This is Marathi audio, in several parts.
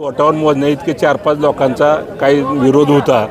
बोटावर मोजण्या इतके चार पाच लोकांचा काही विरोध होता.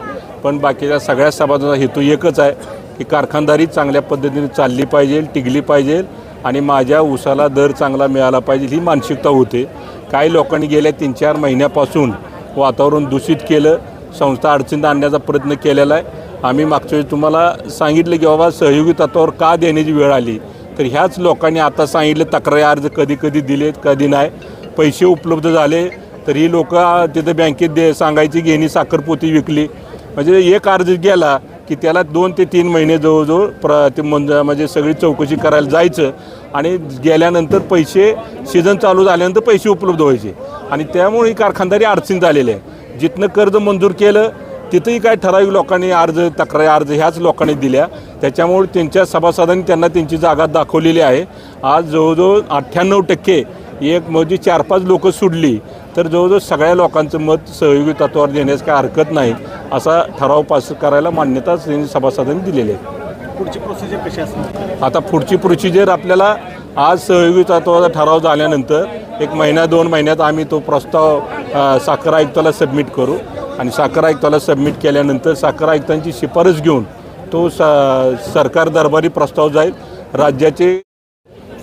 पण बाकीच्या सगळ्या समाजाचा हेतू एकच आहे की कारखानदारी चांगल्या पद्धतीने चालली पाहिजे टिकली पाहिजे आणि माझ्या ऊसाला दर चांगला मिळाला पाहिजे ही मानसिकता होते. काही लोकांनी गेल्या तीन चार महिन्यापासून वातावरण दूषित केलं संस्था अडचणीत आणण्याचा प्रयत्न केलेला आहे. आम्ही मागच्या वेळी तुम्हाला सांगितलं की बाबा सहयोगी तत्वावर का देण्याची वेळ आली? तर ह्याच लोकांनी आता सांगितलं तक्रारी अर्ज कधी कधी दिलेत कधी नाही. पैसे उपलब्ध झाले तर ही लोक तिथं बँकेत दे सांगायची घेणी साखरपोती विकली. म्हणजे एक अर्ज गेला की त्याला दोन ते तीन महिने जवळजवळ प्र ते मंज म्हणजे सगळी चौकशी करायला जायचं. आणि गेल्यानंतर पैसे सीझन चालू झाल्यानंतर पैसे उपलब्ध व्हायचे. आणि त्यामुळे ही कारखानदारी अडचणीत आलेली आहे. जिथनं कर्ज मंजूर केलं तिथंही काय ठराविक लोकांनी अर्ज तक्रारी अर्ज ह्याच लोकांनी दिल्या. त्याच्यामुळे त्यांच्या सभासदांनी त्यांना त्यांची जागा दाखवलेली आहे. आज जवळजवळ अठ्ठ्याण्णव टक्के एक म्हणजे चार पाच लोकं सुडली. तर जवळजवळ सगळ्या लोकांचं मत सहयोगी तत्वावर देण्यास काय हरकत नाही असा ठराव पास करायला मान्यता त्यांनी सभासदांनी दिलेली आहे. पुढची प्रोसिजर कशी असणार? आता पुढची प्रोसिजर आपल्याला आज सहयोगी तत्वाचा ठराव झाल्यानंतर एक महिना दोन महिन्यात आम्ही तो प्रस्ताव साखर आयुक्ताला सबमिट करू. आणि साखर आयुक्ताला सबमिट केल्यानंतर साखर आयुक्तांची शिफारस घेऊन तो स सरकार दरबारी प्रस्ताव जाईल राज्याचे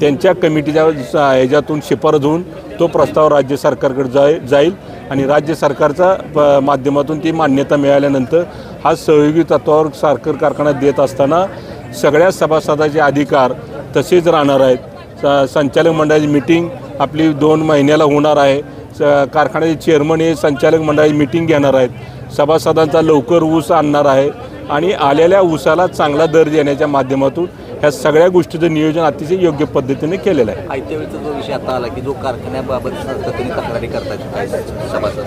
त्यांच्या कमिटीच्या ह्याच्यातून शिफारस होऊन तो प्रस्ताव राज्य सरकारकडे जाय जाईल आणि राज्य सरकारचा प- माध्यमातून ती मान्यता मिळाल्यानंतर हा सहयोगी तत्वावर साखर कारखाना देत असताना सगळ्या सभासदाचे अधिकार तसेच राहणार आहेत. स संचालक मंडळाची मिटिंग आपली दोन महिन्याला होणार आहे. स कारखान्याचे चेअरमन हे संचालक मंडळाची मिटिंग घेणार आहेत. सभासदांचा लवकर ऊस आणणार आहे आणि आलेल्या ऊसाला चांगला दर देण्याच्या माध्यमातून ह्या सगळ्या गोष्टीचं नियोजन अतिशय योग्य पद्धतीने केलेलं आहे. आयत्या वेळेचा जो विषय आता आला की जो कारखान्याबाबत तक्रारी करतात काय सभासद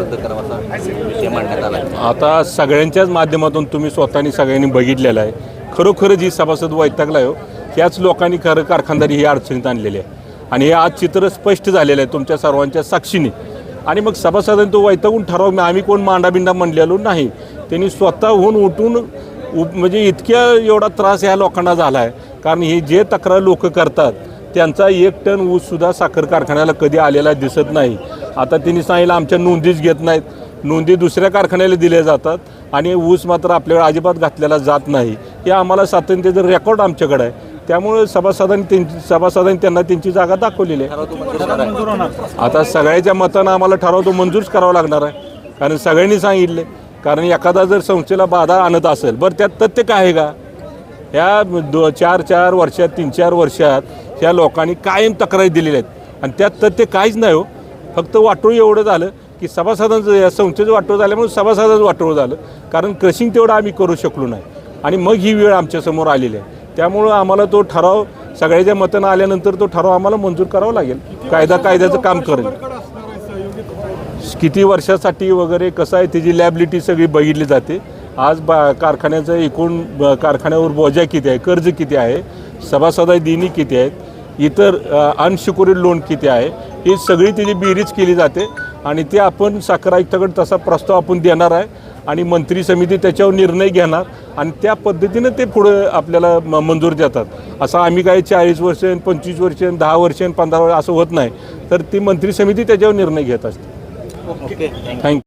रद्द करावा विषय मांडण्यात आला. आता सगळ्यांच्याच माध्यमातून तुम्ही स्वतःनी सगळ्यांनी बघितलेलं आहे. खरोखरच ही सभासद वैतागला हो. ह्याच लोकांनी खरं कारखानदारी ही अडचणीत आणलेली आहे. आणि हे आज चित्र स्पष्ट झालेलं आहे तुमच्या सर्वांच्या साक्षीने. आणि मग सभासदांनी तो वैतागून ठराव आम्ही कोण मांडाबिंडा म्हणलेलो नाही. त्यांनी स्वतःहून उठून उप म्हणजे इतक्या एवढा त्रास ह्या लोकांना झाला आहे कारण हे जे तक्रार लोक करतात त्यांचा एक टन ऊससुद्धा साखर कारखान्याला कधी आलेला दिसत नाही. आता त्यांनी सांगितलं आमच्या नोंदीच घेत नाहीत. नोंदी दुसऱ्या कारखान्याला दिल्या जातात आणि ऊस मात्र आपल्याकडे अजिबात घातलेला जात नाही. हे आम्हाला सातत्याचं रेकॉर्ड आमच्याकडे आहे. त्यामुळे सभासदांनी त्यांची सभासदांनी त्यांना त्यांची जागा दाखवलेली आहे. आता सगळ्याच्या मतानं आम्हाला ठराव तो मंजूरच करावा लागणार आहे. कारण सगळ्यांनी सांगितले कारण एखादा जर संस्थेला बाधा आणत असेल बरं त्यात तथ्य काय आहे का? ह्या दो चार चार वर्षात तीन चार वर्षात ह्या लोकांनी कायम तक्रारी दिलेल्या आहेत. आणि त्यात तथ्य काहीच नाही हो. फक्त वाटोळ एवढं झालं की सभासदांचं या संस्थेचं वाटोळ झाल्यामुळे सभासदांचं वाटोळ झालं. कारण क्रशिंग तेवढं आम्ही करू शकलो नाही. आणि मग ही वेळ आमच्यासमोर आलेली आहे. त्यामुळं आम्हाला तो ठराव सगळ्याच्या मतानं आल्यानंतर तो ठराव आम्हाला मंजूर करावा लागेल. कायदा कायद्याचं काम करेल. किती वर्षासाठी वगैरे कसं आहे त्याची लॅबिलिटी सगळी बघितली जाते. आज बा कारखान्याचं एकूण ब- कारखान्यावर बोजा किती आहे कर्ज किती आहे सभासदाय दिनी किती आहेत इतर अनसिक्युरिड लोन किती आहे ही सगळी त्याची बेरीज केली जाते. आणि ते आपण साखर आयुक्ताकडे तसा प्रस्ताव आपण देणार आहे आणि मंत्री समिती त्याच्यावर निर्णय घेणार आणि त्या पद्धतीनं ते पुढं आपल्याला म- मंजूर देतात. असं आम्ही काय चाळीस वर्ष पंचवीस वर्ष दहा वर्ष पंधरा वर्ष असं होत नाही. तर ती मंत्री समिती त्याच्यावर निर्णय घेत असते. Okay. Thank you.